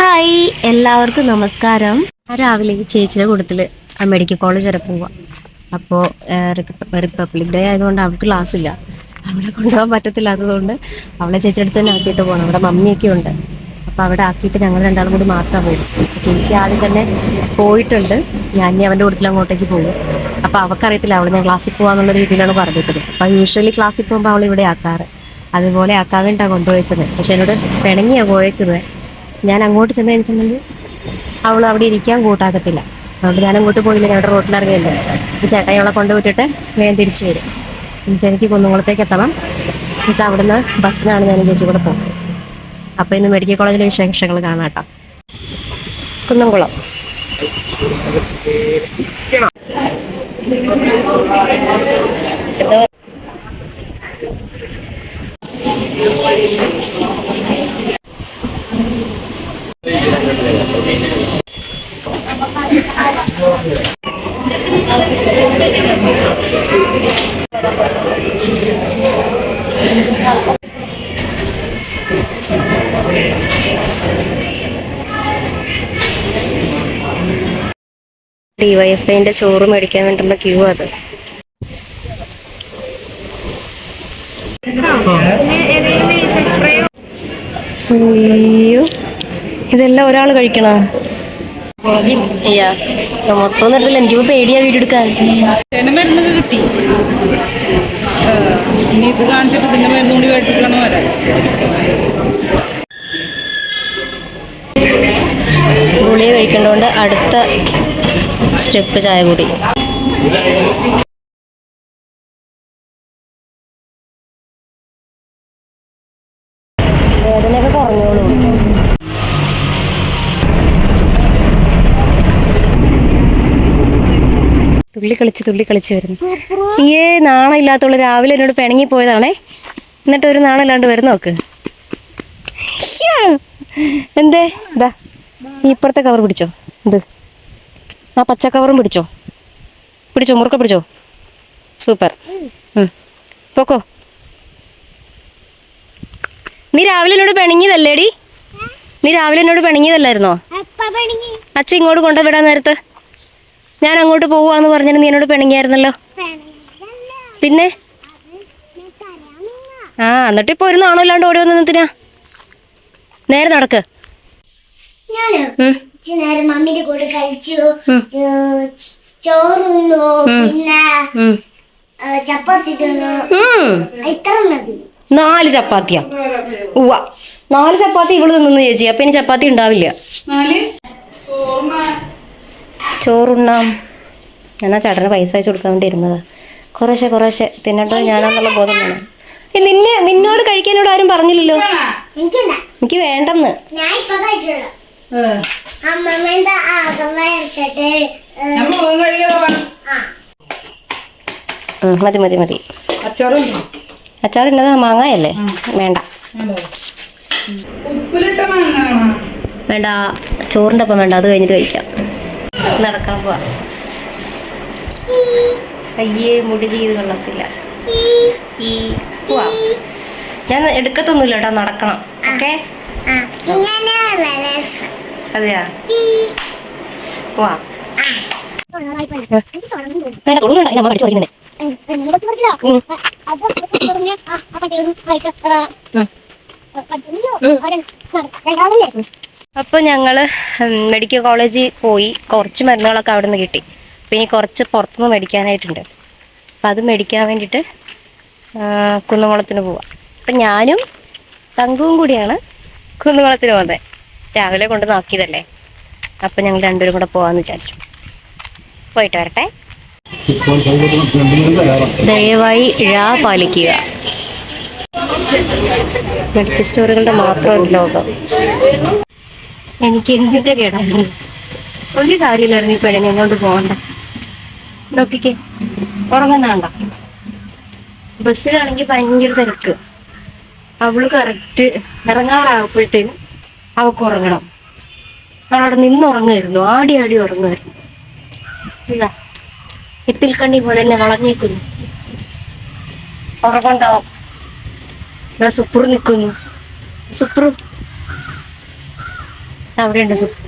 Hi എല്ലാവർക്കും നമസ്കാരം. രാവിലെ ചേച്ചിയുടെ ആ മെഡിക്കൽ കോളേജ് വരെ പോവാ. അപ്പോൾ റിപ്പബ്ലിക് ഡേ ആയതുകൊണ്ട് അവൾക്ക് ക്ലാസ് ഇല്ല. അവളെ കൊണ്ടുപോകാൻ പറ്റത്തില്ലാത്തതുകൊണ്ട് അവളെ ചേച്ചിയുടെ അടുത്ത് തന്നെ ആക്കിയിട്ട് പോകണം അവിടെ മമ്മിയൊക്കെ ഉണ്ട്. അപ്പോൾ അവിടെ ആക്കിയിട്ട് ഞങ്ങൾ രണ്ടാളും കൂടി മാത്രമേ പോകും ചേച്ചി ആദ്യം തന്നെ പോയിട്ടുണ്ട്. ഞാൻ ഇനി അവന്റെ കൂട്ടത്തിൽ അങ്ങോട്ടേക്ക് പോകും. അപ്പോൾ അവൾക്കറിയത്തില്ല അവൾ ഞാൻ ക്ലാസ്സിൽ പോകാന്നുള്ള രീതിയിലാണ് പറഞ്ഞിരിക്കുന്നത്. അപ്പോൾ യൂഷ്വലി ക്ലാസ്സിൽ പോകുമ്പോൾ അവൾ ഇവിടെ ആക്കാറ്. അതുപോലെ ആക്കാൻ വേണ്ടിയാണ് കൊണ്ടുപോയിക്കുന്നത് പക്ഷെ എന്നോട് പിണങ്ങിയാണ് പോയേക്കുന്നത് ഞാൻ അങ്ങോട്ട് ചെന്ന് കഴിഞ്ഞിട്ടുണ്ടെങ്കിൽ അവൾ അവിടെ ഇരിക്കാൻ കൂട്ടാക്കത്തില്ല. അതുകൊണ്ട് ഞാൻ അങ്ങോട്ട് പോയില്ല ഇറങ്ങിയല്ലോ ഈ ചേട്ടായി അവളെ കൊണ്ടുപോയിട്ടിട്ട് വേഗം തിരിച്ചു വരും. ഇനി എനിക്ക് കുന്നുകുളത്തേക്ക് എത്തണം. എന്നിട്ട് അവിടുന്ന് ബസ്സിനാണ് ഞാനും ചേച്ചി കൂടെ പോകുന്നത്. അപ്പോൾ ഇന്ന് മെഡിക്കൽ കോളേജിലെ വിശേഷങ്ങൾ കാണാം കേട്ടോ. കുന്നംകുളം. ഡിവൈഎഫ്ഐന്റെ ചോറ് മേടിക്കാൻ വേണ്ടുന്ന ക്യൂ അത്. ഇതെല്ലാം ഒരാൾ കഴിക്കണോ? മൊത്തം ഒന്നും എനിക്ക് എനിക്കിപ്പോ പേടിയാ വീഡിയോ എടുക്കാൻ. ഇതിന്റെ മരുന്നൊക്കെ കിട്ടി. ആ, ഇനി ഇത് കാണിച്ചിട്ട് ഇതിന്റെ മരുന്നും കൂടി മേടിച്ചിട്ടാണ് വരാൻ ഗുളിക കഴിക്കേണ്ടതുകൊണ്ട് അടുത്ത സ്റ്റെപ്പ് ചായ കൂടി. തുള്ളി കളിച്ച് തുള്ളി കളിച്ച് വരുന്നു. ഈയേ നാണം ഇല്ലാത്തോളൂ രാവിലെ എന്നോട് പിണങ്ങി പോയതാണേ. എന്നിട്ട് ഒരു നാണം ഇല്ലാണ്ട് വരുന്ന നോക്ക്. ഹ്യാ. എന്തേ? ഇതാ ഈ ഇപ്പുറത്തെ കവർ പിടിച്ചോ. ഇത്. ആ പച്ച കവറും പിടിച്ചോ. പിടിച്ചോ മുറുക്ക പിടിച്ചോ. സൂപ്പർ. പോക്കോ. നീ രാവിലെ എന്നോട് പിണങ്ങിയതല്ലേടി? നീ രാവിലെ എന്നോട് പിണങ്ങിയതല്ലായിരുന്നോ? അച്ഛ ഇങ്ങോട്ട് കൊണ്ടുവിടാൻ നേരത്ത്. ഞാൻ അങ്ങോട്ട് പോവാന്ന് പറഞ്ഞിട്ട് നീ എന്നോട് പിണങ്ങിയായിരുന്നല്ലോ? പിന്നെ? ആ എന്നിട്ട് ഇപ്പൊ ഒരു നാണോ ഇല്ലാണ്ട് ഓടി വന്ന് നിന്തിനാ നേരെ നടക്ക് കൂടെ കഴിച്ചു ചോറുന്നു പിന്നെ ചപ്പാത്തി ഇത്ര നാല് ചപ്പാത്തിയാ. ഉവ്വ. നാല് ചപ്പാത്തി ഇവൾ തിന്നു ചേച്ചി. അപ്പൊ ഇനി ചപ്പാത്തി ഉണ്ടാവില്ല. ചോറുണ്ണാം. ഞാൻ ആ ചേട്ടന് പൈസ അയച്ചു കൊടുക്കാൻ വേണ്ടി ഇരുന്നത്. കുറേശ്ശെ കുറേശ്ശെ. തിന്നട്ടോ ഞാനാന്നുള്ള ബോധം വേണം. ഏ, നിന്നെ നിന്നോട് കഴിക്കാനോട് ആരും പറഞ്ഞില്ലല്ലോ. എനിക്ക് വേണ്ടെന്ന്. മതി മതി മതി. അച്ചാർ ഇന്നത് മാങ്ങയല്ലേ? വേണ്ട. വേണ്ട. ചോറിന്റെ ഒപ്പം വേണ്ട. അത് കഴിഞ്ഞിട്ട് കഴിക്കാം. നടക്കാൻ പോവാ അയ്യേ മുടി ചെയ്ത് കൊള്ളത്തില്ല ഈ പോവാ ഞാൻ എടുക്കത്തൊന്നുമില്ല കേട്ടോ നടക്കണം ഓക്കെ. അതെയാ. പോവാ. വേണ്ട തൊണ്ണൂറ് നമ്മൾ. ഒരെണ്ണം. നട- രണ്ടാളല്ലേ? അപ്പോൾ ഞങ്ങൾ മെഡിക്കൽ കോളേജിൽ പോയി. കുറച്ച് മരുന്നുകളൊക്കെ അവിടെ നിന്ന് കിട്ടി പിന്നെ കുറച്ച് പുറത്തുനിന്ന് മേടിക്കാനായിട്ടുണ്ട്. അപ്പം അത് മേടിക്കാൻ വേണ്ടിയിട്ട് കുന്നംകുളത്തിന് പോവാം. അപ്പം ഞാനും തങ്കുവും കൂടിയാണ് കുന്നുകുളത്തിന് പോകുന്നത് രാവിലെ കൊണ്ട് നോക്കിയതല്ലേ? അപ്പം ഞങ്ങൾ രണ്ടുപേരും കൂടെ പോകാമെന്ന് വിചാരിച്ചു. പോയിട്ട് വരട്ടെ. ദയവായി ഴാ പാലിക്കുക. മെഡിക്കൽ സ്റ്റോറുകളുടെ മാത്രം ഒരു ലോകം എനിക്ക് എന്തിന്റെ കേടായിരുന്നു? ഒരു കാര്യമില്ലായിരുന്നു ഈ പെണ്ണിനെ എങ്ങോട്ട് പോകണ്ട. നോക്കിക്കേ ഉറങ്ങുന്നാണ്ട ബസ്സിലാണെങ്കിൽ ഭയങ്കര തിരക്ക്. അവൾ കറക്റ്റ് ഇറങ്ങാറാകുമ്പോഴത്തേനും അവക്ക് ഉറങ്ങണം. അവളവിടെ നിന്ന് ഉറങ്ങുമായിരുന്നു. ആടി ആടി ഉറങ്ങുമായിരുന്നു. ഇതാ എത്തിൽ കണ്ണി പോലെ എന്നെ വളഞ്ഞേക്കുന്നു ഉറങ്ങണ്ടാവും. സുപ്രു നിൽക്കുന്നു. സുപ്രു അവിടെയുണ്ട് സുപ്പ്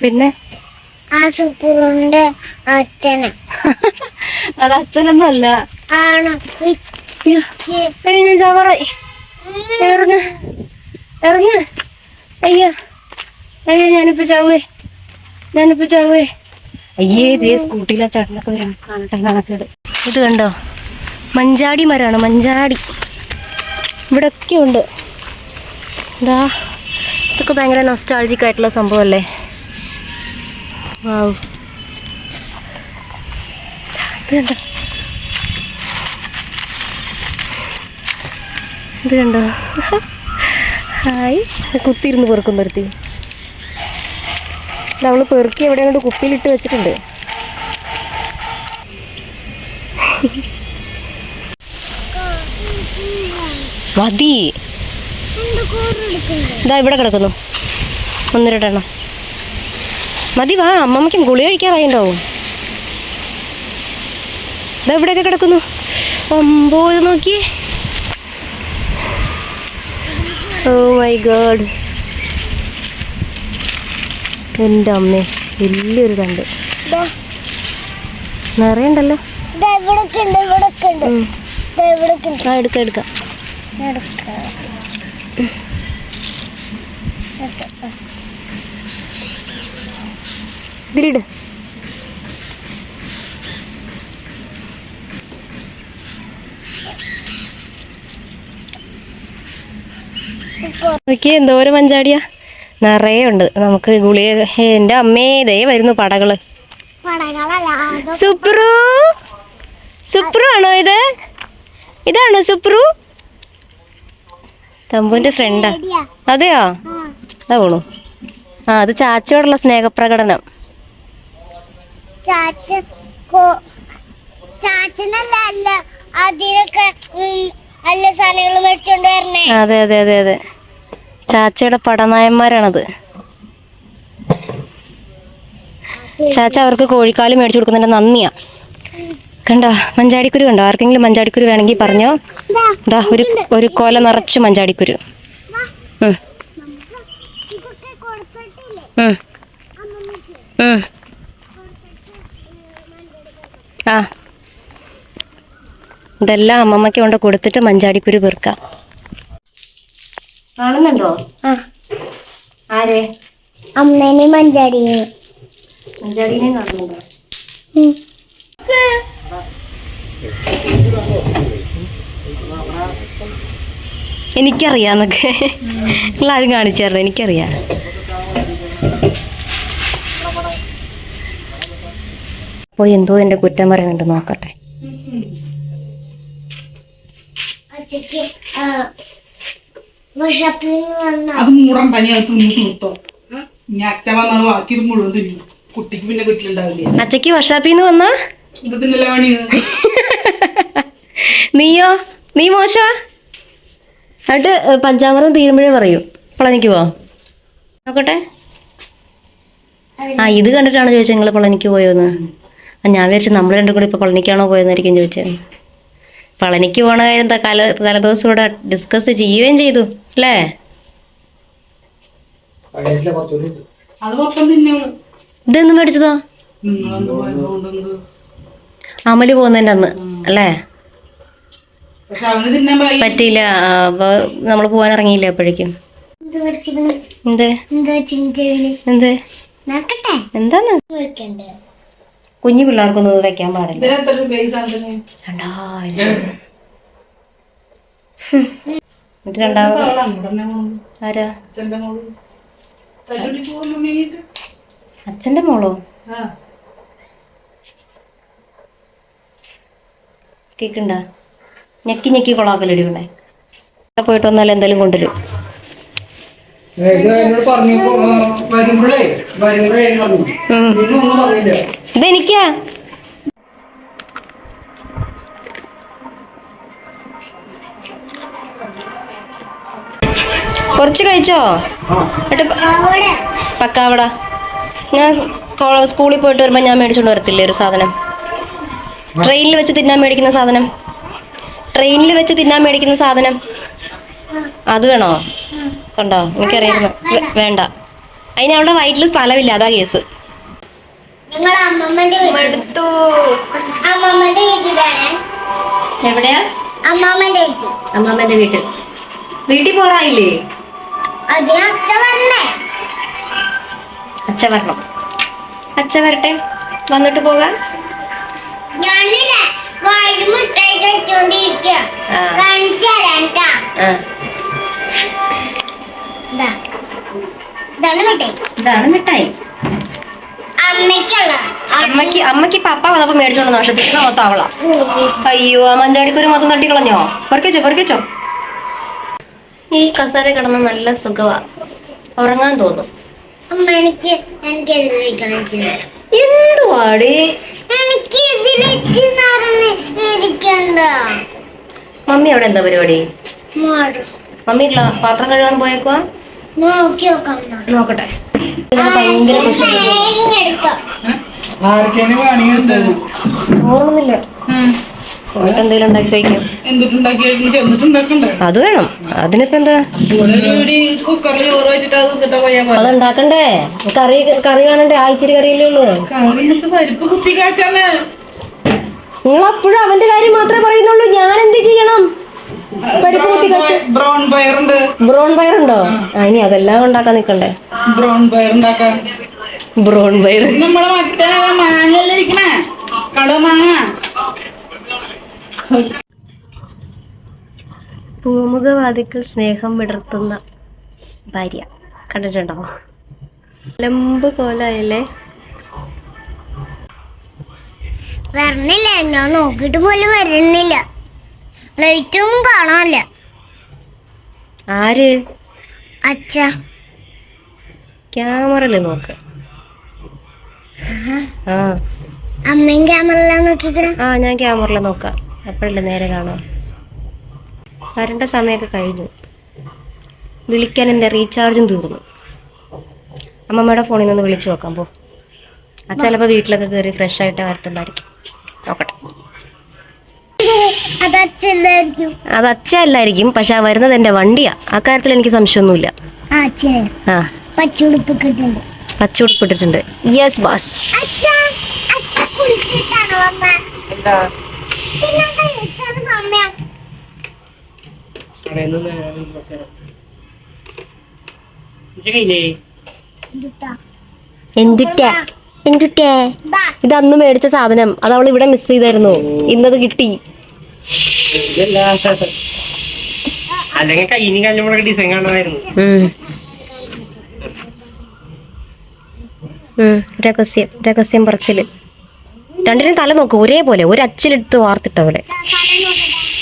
പിന്നെ? ആ സൂപ്പറുണ്ട് അച്ഛന്. അത് അച്ഛനൊന്നല്ല ചാവറായി ഇറങ്ങ ഇറങ്ങ അയ്യോ. അയ്യോ ഞാനിപ്പോ ചാവേ. ഞാനിപ്പോ ചാവേ. അയ്യേ ഇതേ സ്കൂട്ടിയിലെ ചേട്ടനൊക്കെ വരാൻ കാണട്ടെ കണക്കേട് ഇത് കണ്ടോ? മഞ്ചാടി മരമാണ് മഞ്ചാടി. ഇവിടെയൊക്കെ ഉണ്ട് ഇതാ ഇതൊക്കെ ഭയങ്കര നൊസ്റ്റാൾജിക് ആയിട്ടുള്ള സംഭവമല്ലേ? വാവ് ഇത് കണ്ടോ? ഇത് കണ്ടോ? ഹായ്. കുത്തിയിരുന്ന് പെറുക്കും നിർത്തി നമ്മൾ പെറുക്കി എവിടെ കുപ്പിയിലിട്ട് വെച്ചിട്ടുണ്ട്. മതി. ഇതാ ഇവിടെ കിടക്കുന്നു. ഒന്ന് രണ്ടെണ്ണം. മതി വാ. അമ്മമ്മയ്ക്കും ഗുളി കഴിക്കാറായിണ്ടാവും ഇതാ ഇവിടെയൊക്കെ കിടക്കുന്നു. അമ്പോ ഇത് നോക്കിയേ. ഓ മൈ ഗോഡ് എന്റെ അമ്മേ വലിയൊരു കണ്ട് നിറയുണ്ടല്ലോ. എടുക്കാം എടുക്കാം. എടുക്കാം ഇതിലിട് എന്തോ എന്തോരം മഞ്ചാടിയാ നിറയെ ഉണ്ട്. നമുക്ക് ഗുളിക എന്റെ അമ്മേ ദേ വരുന്നു പടകൾ. സുപ്രു? സുപ്രു ആണോ ഇത്? ഇതാണോ സുപ്രു? തമ്പുവിന്റെ ഫ്രണ്ടാ. അതെയോ. അതാ പോണു. ആ അത് ചാച്ചയോടുള്ള സ്നേഹപ്രകടനം. ചാച്ച കോ- ചാച്ചനല്ല അല്ല അതിനൊക്കെ ഉം, നല്ല സാധനങ്ങൾ മേടിച്ചോണ്ട് വരണേ. അതെ അതെ അതെ അതെ. ചാച്ചയുടെ പടനായന്മാരാണത്. ചാച്ച അവർക്ക് കോഴിക്കാൽ മേടിച്ചു കൊടുക്കുന്നതിന്റെ നന്ദിയാ. കണ്ടോ? മഞ്ചാടിക്കുരു കണ്ടോ? ആർക്കെങ്കിലും മഞ്ചാടിക്കുരു വേണമെങ്കിൽ പറഞ്ഞോ? ദാ ഒരു ഒരു കൊല നിറച്ച് മഞ്ചാടിക്കുരു. ആ. ഇതെല്ലാം അമ്മമ്മയ്ക്ക് കൊണ്ട് കൊടുത്തിട്ട് മഞ്ചാടിക്കുരു പെറുക്കാം. കാണുന്നുണ്ടോ? ആ. ആരെ? അമ്മേനെ മഞ്ചാടിയെ. മഞ്ചാടിനെ കാണുന്നുണ്ടോ? എനിക്കറിയാന്നൊക്കെ. നിങ്ങൾ ആരും കാണിച്ചു തരണം എനിക്കറിയാം. അപ്പോൾ എന്തോ എന്റെ കുറ്റം പറയുന്നുണ്ട് നോക്കട്ടെ. അച്ഛക്ക് വർഷാപ്പിന്ന് വന്ന? അത് പനി അത് തിന്നു തീർത്തോ. ഇനി അച്ഛൻ വന്നത് ബാക്കി മുഴുവൻ തിന്നു. കുട്ടിക്ക് പിന്നെ വീട്ടിലുണ്ടാവില്ല? വർഷാപ്പിൽ നിന്ന് വന്നാ? ഇത് തിന്നല്ലേ പണി? നീയോ? നീ മോശ എന്നിട്ട് പഞ്ചാമൃതം തീരുമ്പോഴേ പറയൂ. പളനിക്ക് പോവാം. നോക്കട്ടെ. ആ ഇത് കണ്ടിട്ടാണ് ചോദിച്ചത് നിങ്ങൾ പളനിക്ക് പോയോന്ന്? ആ ഞാൻ വിചാരിച്ചു നമ്മൾ രണ്ടും കൂടി ഇപ്പോൾ പളനിക്കാണോ പോയെന്നായിരിക്കും ചോദിച്ചത് പളനിക്ക് പോണ കാര്യം തല കാല തലേദിവസം ഇവിടെ ഡിസ്കസ് ചെയ്യുകയും ചെയ്തു അല്ലേ? ഇതെന്ന് മേടിച്ചതോ? അമൽ പോകുന്നതിന്റെ അന്ന്. അല്ലേ? പറ്റിയില്ല. നമ്മൾ പോവാൻ ഇറങ്ങിയില്ല അപ്പോഴേക്കും? എന്ത് എന്തേ? എന്താന്ന്? വെക്കണ്ടേ? കുഞ്ഞു പിള്ളേർക്കൊന്നും ഇത് വെക്കാൻ പാടില്ല. രണ്ടായിരം എന്നിട്ട് രണ്ടാമത്. ആരാ? അച്ഛന്റെ മോൾ തല്ലുടി പോകുന്നു മീനിട്ട് അച്ഛന്റെ മോളോ ആ കേക്കുണ്ട. ഞെക്കി ഞെക്കി കൊളാക്കലടി ഇവിടെ പോയിട്ട് വന്നാൽ എന്തായാലും കൊണ്ടുവരും. ഇതെനിക്കാ കുറച്ച് കഴിച്ചോ? പക്കാവട. ഞാൻ സ്കൂളിൽ പോയിട്ട് വരുമ്പോൾ ഞാൻ മേടിച്ചോണ്ട് വരത്തില്ലേ ഒരു സാധനം? ട്രെയിനിൽ വെച്ച് തിന്നാൻ മേടിക്കുന്ന സാധനം. ട്രെയിനിൽ വെച്ച് തിന്നാൻ മേടിക്കുന്ന സാധനം. അത് വേണോ? കണ്ടോ? എനിക്കറിയായിരുന്നു. വേ- വേണ്ട. അതിന് അവളുടെ വയറ്റിൽ സ്ഥലമില്ല. അതാ കേസ്. എവിടെയാ? അമ്മമ്മന്റെ വീട്ടിൽ. വീട്ടിൽ. പോറായില്ലേ? അച്ഛ വരണം. അച്ഛ വരട്ടെ. വന്നിട്ട് പോകാം. ഇതാണ് മിഠായി. അമ്മയ്ക്ക് അമ്മയ്ക്ക് പപ്പ വന്നപ്പോ മേടിച്ചോണ്ട് വർഷത്തിൽ മൊത്തം അവളാ. അയ്യോ ആ മഞ്ചാടിക്കൊരു മൊത്തം തട്ടിക്കളഞ്ഞോ? പെറുക്കിച്ചോ പെറുക്കിച്ചോ ഈ കസേര കിടന്ന് നല്ല സുഖവാ. ഉറങ്ങാൻ തോന്നും. അമ്മ എനിക്ക് എനിക്ക് കാണിച്ചു തരാം. എന്തുവാടി? എനിക്ക് മമ്മി അവിടെ എന്താ പരിപാടി? മാറും മമ്മി പാത്രം കഴുകാൻ പോയേക്കുവാ. നോക്കട്ടെ. ഭയങ്കര കുശി ട്രെയിനിങ് ഓർമ്മയില്ല എന്തെങ്കിലും ഉണ്ടാക്കി കഴിക്കും. അത് വേണം. അതിനിപ്പോ എന്താ അത് ഉണ്ടാക്കണ്ടേ കറി കറി കാണണ്ടേ? ആഴ്ചരി കറിയല്ലേ ഉള്ളൂ. നിങ്ങൾ അപ്പോഴും അവന്റെ കാര്യം മാത്രമേ പറയുന്നുള്ളൂ. ഞാൻ എന്ത് ചെയ്യണം? പരിപ്പ് കുത്തി കച്ച്. ബ്രൗൺ പയറുണ്ട്? ബ്രൗൺ ഇനി അതെല്ലാം ഉണ്ടാക്കാൻ നിക്കണ്ടേ ബ്രൗൺ ബയർ ബ്രോൺ ബ്രൗൺ പയർ നമ്മളെ മറ്റേ ഇരിക്കണേ? മാങ്ങ സ്നേഹം വിടർത്തുന്ന ഭാര്യ. കണ്ടിട്ടുണ്ടോ? ലംബ് കോലായില്ലേ വരണില്ല ഞാൻ നോക്കിട്ട് പോലും വരുന്നില്ല ലൈറ്റൊന്നും കാണാനില്ല. ആര്? അച്ഛ. ക്യാമറയിൽ നോക്ക്. ആ. അമ്മയും ക്യാമറ നോക്കിക്കണ? ആ ഞാൻ ക്യാമറയിൽ നോക്കാം. അപ്പോഴല്ലേ നേരെ കാണാം വരേണ്ട സമയമൊക്കെ കഴിഞ്ഞു. വിളിക്കാൻ എന്റെ റീചാർജും തീർന്നു. അമ്മമ്മയുടെ ഫോണിൽ നിന്ന് വിളിച്ചു നോക്കാം പോ. ആ ചിലപ്പോൾ വീട്ടിലൊക്കെ കയറി ഫ്രഷ് ആയിട്ട് വരത്തുണ്ടായിരിക്കും നോക്കട്ടെ. അത് അച്ഛല്ലായിരിക്കും പക്ഷെ ആ വരുന്നത് എന്റെ വണ്ടിയാ. ആ കാര്യത്തിൽ എനിക്ക് സംശയമൊന്നുമില്ല. ആ അച്ഛനെ ആ. പച്ചുടുപ്പ് കിട്ടുന്നുണ്ട് പച്ച ഉടുപ്പിട്ടിട്ടുണ്ട് യെസ് ബാസ് എന്തുട്ടാ? ഇത് അന്ന് മേടിച്ച സാധനം. അത് അവൾ ഇവിടെ മിസ് ചെയ്തായിരുന്നു. ഇന്നത് കിട്ടി. അല്ലെങ്കിൽ കയ്യിന് കല്ലുമുളക് ഡിസൈൻ കാണുമായിരുന്നു. രഹസ്യം. രഹസ്യം പറച്ചിൽ. രണ്ടിനും തല നോക്ക് ഒരേപോലെ ഒരു അച്ചിലെടുത്ത് വാർത്തിട്ട പോലെ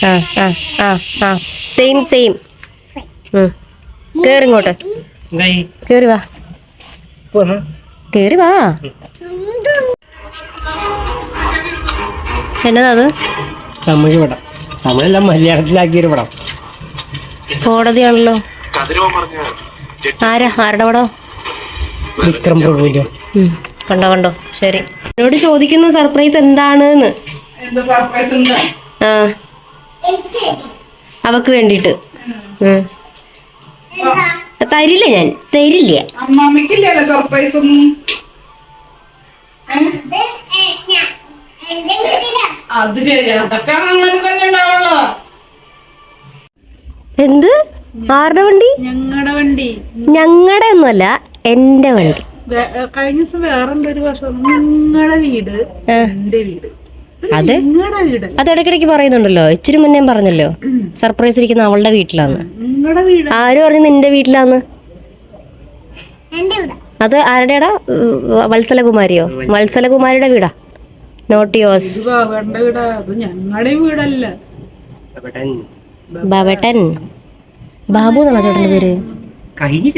ആ ആ ആ. ആ സെയിം സെയിം കേറി ഇങ്ങോട്ട്. എന്തായി കേറി വാ? കേറി വാ. എന്നതാ അത്? തമിഴ് പടം. തമിഴെല്ലാം മലയാളത്തിലാക്കിയൊരു പടം. കോടതിയാണല്ലോ. ആരാ? ആരുടെ പടം? വിക്രം പ്രഭുവിന്റെ കണ്ടോ കണ്ടോ? ശരി. എന്നോട് ചോദിക്കുന്നു സർപ്രൈസ് എന്താണെന്ന്? എന്താ സർപ്രൈസ് എന്താ? ആ. അവക്ക് വേണ്ടിട്ട്. തരില്ല ഞാൻ. തരില്ല. സർപ്രൈസ് ഒന്നും. അത് ശരി. അതൊക്കെ അങ്ങനെ തന്നെ ഉണ്ടാവുള്ളൂ. എന്ത്? ആരുടെ വണ്ടി? ഞങ്ങളുടെ വണ്ടി. ഞങ്ങളുടെ ഒന്നുമല്ല എന്റെ വണ്ടി. കഴിഞ്ഞ ദിവസം വേറെന്തൊരു ഒരു വർഷം നിങ്ങളുടെ വീട് എന്റെ വീട്. അതെ? അത് ഇടയ്ക്കിടയ്ക്ക് പറയുന്നുണ്ടല്ലോ. ഇച്ചിരി മുന്നേം പറഞ്ഞല്ലോ. സർപ്രൈസ് ഇരിക്കുന്ന അവളുടെ വീട്ടിലാന്ന്. നിങ്ങളുടെ വീട്. ആര് പറഞ്ഞു നിന്റെ വീട്ടിലാന്ന്? എന്റെ വീടാ. അത് ആരുടെടാ? വത്സലകുമാരിയോ? വത്സലകുമാരിയുടെ വീടാ. നോട്ട് യോസ് ഇത് ബാബയുടെ വീടാ. അത് ഞങ്ങളുടെ വീടല്ല. അവിടെ ബാബേട്ടൻ ബാബു എന്നാ ചേട്ടന്റെ പേര്? കഴിഞ്ഞ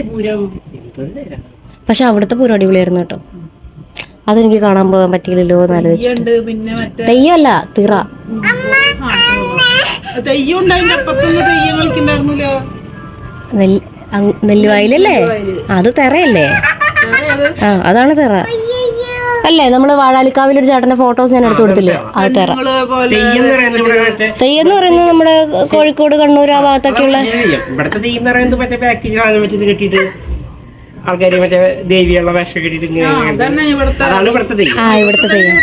പക്ഷെ അവിടുത്തെ പൂരം അടിപൊളിയായിരുന്നു കേട്ടോ. അതെനിക്ക് കാണാൻ പോകാൻ പറ്റിയില്ലല്ലോ എന്ന് ആലോചിച്ചു ഉണ്ട് പിന്നെ മറ്റേ തെയ്യമല്ല തിറ. നെല്ലുവായിലല്ലേ? അത് തെറയല്ലേ? ആ അതാണ് തെറ. അല്ലേ നമ്മൾ വാഴാലിക്കാവിൽ ഒരു ചേട്ടന്റെ ഫോട്ടോസ് ഞാൻ എടുത്തു കൊടുത്തില്ലേ? അത് തെറ. തെയ്യെന്ന് പോലെ തെയ്യം എന്ന് പറയുന്നത് ഇവിടെ മറ്റേ തെയ്യം എന്ന് പറയുന്നത് നമ്മുടെ കോഴിക്കോട് കണ്ണൂർ ആ ഭാഗത്തൊക്കെയുള്ള ആൾക്കാര് മറ്റേ ദേവിയുള്ള വേഷം കെട്ടിട്ട് അതാണ് ഇവിടുത്തെ തെയ്യം.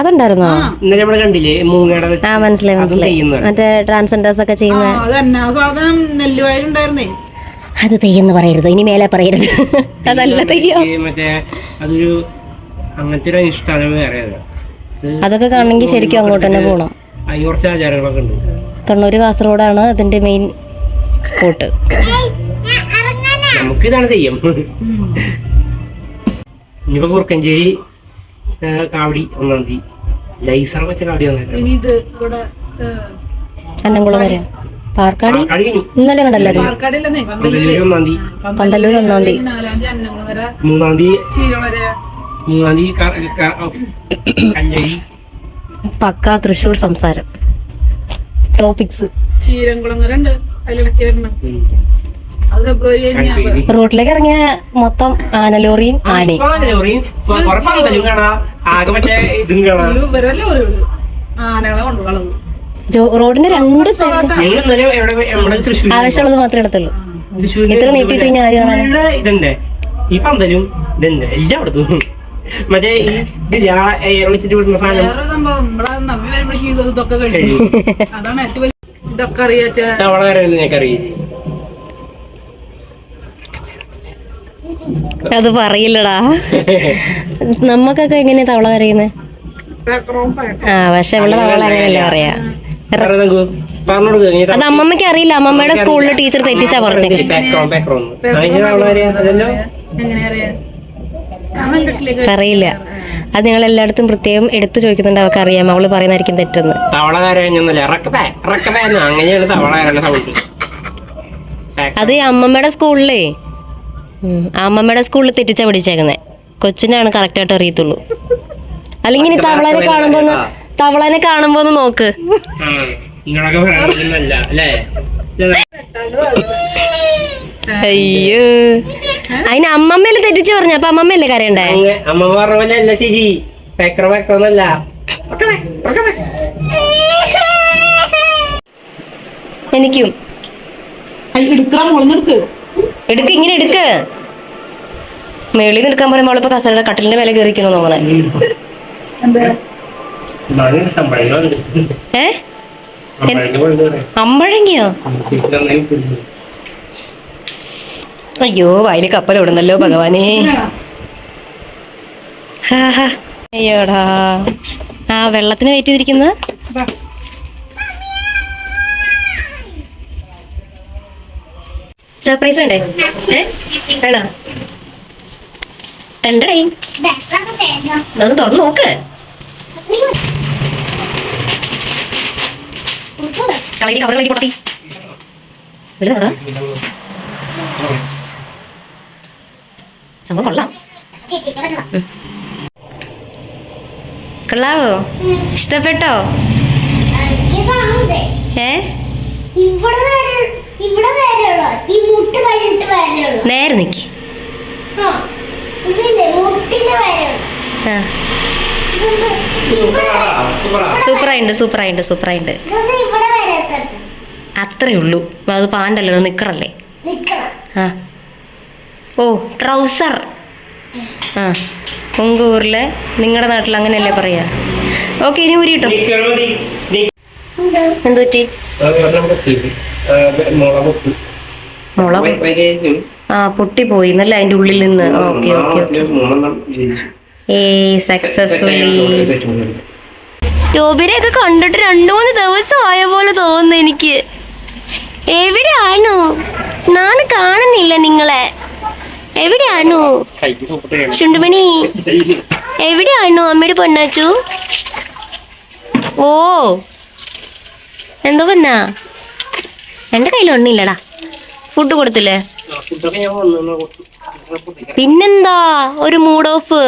അതുണ്ടായിരുന്നോ? ഇന്നലെ നമ്മൾ കണ്ടില്ലേ മൂങ്ങയുടെ വെച്ച് ആ മനസ്സിലായി അതും മനസ്സിലായി. മറ്റേ ട്രാൻസ്ജെൻഡേഴ്സ് ഒക്കെ ചെയ്യുന്ന അത് തെയ്യെന്ന് പറയരുത്. ഇനി മേലെ പറയരുത്. അതല്ല തെയ്യം. ഈ മറ്റേ അതൊരു അങ്ങനത്തെ ഒരു അനുഷ്ഠാനം വേറെ. അതൊക്കെ കാണണമെങ്കിൽ ശരിക്കും അങ്ങോട്ട് തന്നെ പോകണം അതിന് കുറച്ച് ആചാരങ്ങളൊക്കെ ഉണ്ട്. കണ്ണൂർ കാസർഗോഡാണ് അതിന്റെ മെയിൻ സ്പോട്ട് നമുക്ക് ഇതാണ് തെയ്യം. ഇനിയിപ്പോ കുറുക്കഞ്ചേരി കാവടി ഒന്നാം തീയതി. ലൈസർ വെച്ച കാവടി അന്നംകുളങ്ങര പാർക്കാടി? ഇന്നലെ കണ്ടല്ലോ? ഒന്നാം തീയതി. പന്തല്ലൂർ ഒന്നാം മൂന്നാം തീയതി മൂന്നാം തീയതി പക്ക തൃശ്ശൂർ സംസാരം. ടോപ്പിക്സ് ചീരംകുളങ്ങര ഉണ്ട്. അതിലിടയ്ക്ക് വരണം. റോഡിലേക്ക് ഇറങ്ങിയ മൊത്തം ആനലോറിയും ആനയും. റോഡിന്റെ രണ്ട് സൈഡ് ആവശ്യമുള്ളത് മാത്രമേ എടുത്തുള്ളൂ. ഇത്ര നീട്ടിട്ട് ഞാൻ ആര് ഇതന്നെ ഈ പന്തലും ഇതന്നെ എല്ലായിടത്തും മറ്റേ വെച്ചിട്ട് വിടുന്ന സാധനം. ഇതൊക്കെ കഴിയും. അത് പറയില്ലടാ. നമ്മക്കൊക്കെ എങ്ങനെ തവള കരയുന്നത് ആ പക്ഷെ ഇവിടെ തവള അങ്ങനെയല്ലേ പറയാ. പറഞ്ഞു അത് അമ്മമ്മക്ക് അറിയില്ല. അമ്മമ്മയുടെ സ്കൂളിൽ ടീച്ചർ തെറ്റിച്ചാ പറഞ്ഞത് ഞാൻ അറിയില്ല. അത് നിങ്ങൾ എല്ലായിടത്തും പ്രത്യേകം എടുത്തു ചോദിക്കുന്നുണ്ട്. അവർക്ക് അറിയാം. അവൾ പറയുന്നതായിരിക്കും തെറ്റെന്ന്. തവള അങ്ങനെയാണ് തവള അത് അമ്മമ്മയുടെ സ്കൂളിലേ. അമ്മമ്മയുടെ സ്കൂളിൽ തെറ്റിച്ചാ പഠിച്ചേക്കുന്നത് കൊച്ചിനാണ് കറക്റ്റ് ആയിട്ട് അറിയത്തുള്ളൂ. അല്ലെങ്കിൽ ഇനി തവളനെ കാണുമ്പോ ഒന്ന് തവളനെ കാണുമ്പോ ഒന്ന് നോക്ക്. അയ്യോ. അതിന് അമ്മമ്മയല്ലേ തെറ്റിച്ച് പറഞ്ഞു? അപ്പൊ അമ്മമ്മയല്ലേ കരയണ്ടേ? അങ്ങ് അമ്മ പറഞ്ഞ പോലെ അല്ല ശരി. പേക്കറ പേക്കറൊന്നല്ല. എനിക്കും. എടുക്കാൻ മുളന്നെടുക്ക് എടുക്ക് ഇങ്ങനെ എടുക്ക്. മേളിൽ നിൽക്കാൻ പറയുമ്പോൾ അവളിപ്പോ കസരയുടെ കട്ടിലിന്റെ മേലെ കയറിക്കുന്നു തോന്നണേ ഏ? അമ്പഴങ്ങിയോ അയ്യോ വയൽ കപ്പൽ വിടുന്നല്ലോ ഭഗവാനെ. ഹാ, ഹാ. അയ്യോടാ. ആ വെള്ളത്തിന് വെയിറ്റ് ചെയ്തിരിക്കുന്നത് സർപ്രൈസ് വേണ്ടേ ഏ? വേണോ രണ്ടടേ ഒന്ന് തുറന്നു നോക്ക്. കളരി പൊട്ടി സംഭവം കൊള്ളാം. കൊള്ളാവോ? ഇഷ്ടപ്പെട്ടോ? ഏ? ഇവിടെ വരെ ഇവിടെ വരെയുള്ളൂ? ഈ മുട്ട് കഴിഞ്ഞിട്ട് വരെയുള്ളൂ? നേരെ നിക്ക്. ആ ഇതില്ലേ? മുട്ടിന് വരെയുള്ളൂ? ആ. ഇതൊന്ന് ഇവിടെ സൂപ്പറായിണ്ട് സൂപ്പറായിണ്ട് സൂപ്പറായിണ്ട്. ഇതൊന്ന് ഇവിടെ വരാത്തത് അത്രേ ഉള്ളൂ. അത് പാണ്ടല്ലോ നിക്കറല്ലേ? ആ. ഓ ട്രൗസർ. ആ. കുങ്കൂറിലെ നിങ്ങളുടെ നാട്ടിൽ അങ്ങനെയല്ലേ പറയാ? ഓക്കെ ഇനി ഊരിട്ടോ എന്ത് പറ്റി ആ ആ പൊട്ടിപ്പോയി എന്നല്ല അതിന്റെ ഉള്ളിൽ നിന്ന്? Okay okay okay. ഏ സക്സസ്ഫുള്ളി ടോബിനെയൊക്കെ കണ്ടിട്ട് രണ്ടു മൂന്ന് ദിവസം ആയ പോലെ തോന്നുന്നു എനിക്ക്. എവിടെയാണു? ഞാൻ കാണുന്നില്ല നിങ്ങളെ. എവിടെയാണു? ചുണ്ടുമണി. എവിടെയാണു അമ്മയുടെ പൊന്നാച്ചു? ഓ എന്തോ പൊന്നാ എന്റെ കയ്യിൽ ഒന്നില്ലടാ ഫുഡ് കൊടുത്തില്ലേ? പിന്നെന്താ? ഒരു മൂഡ് ഓഫ്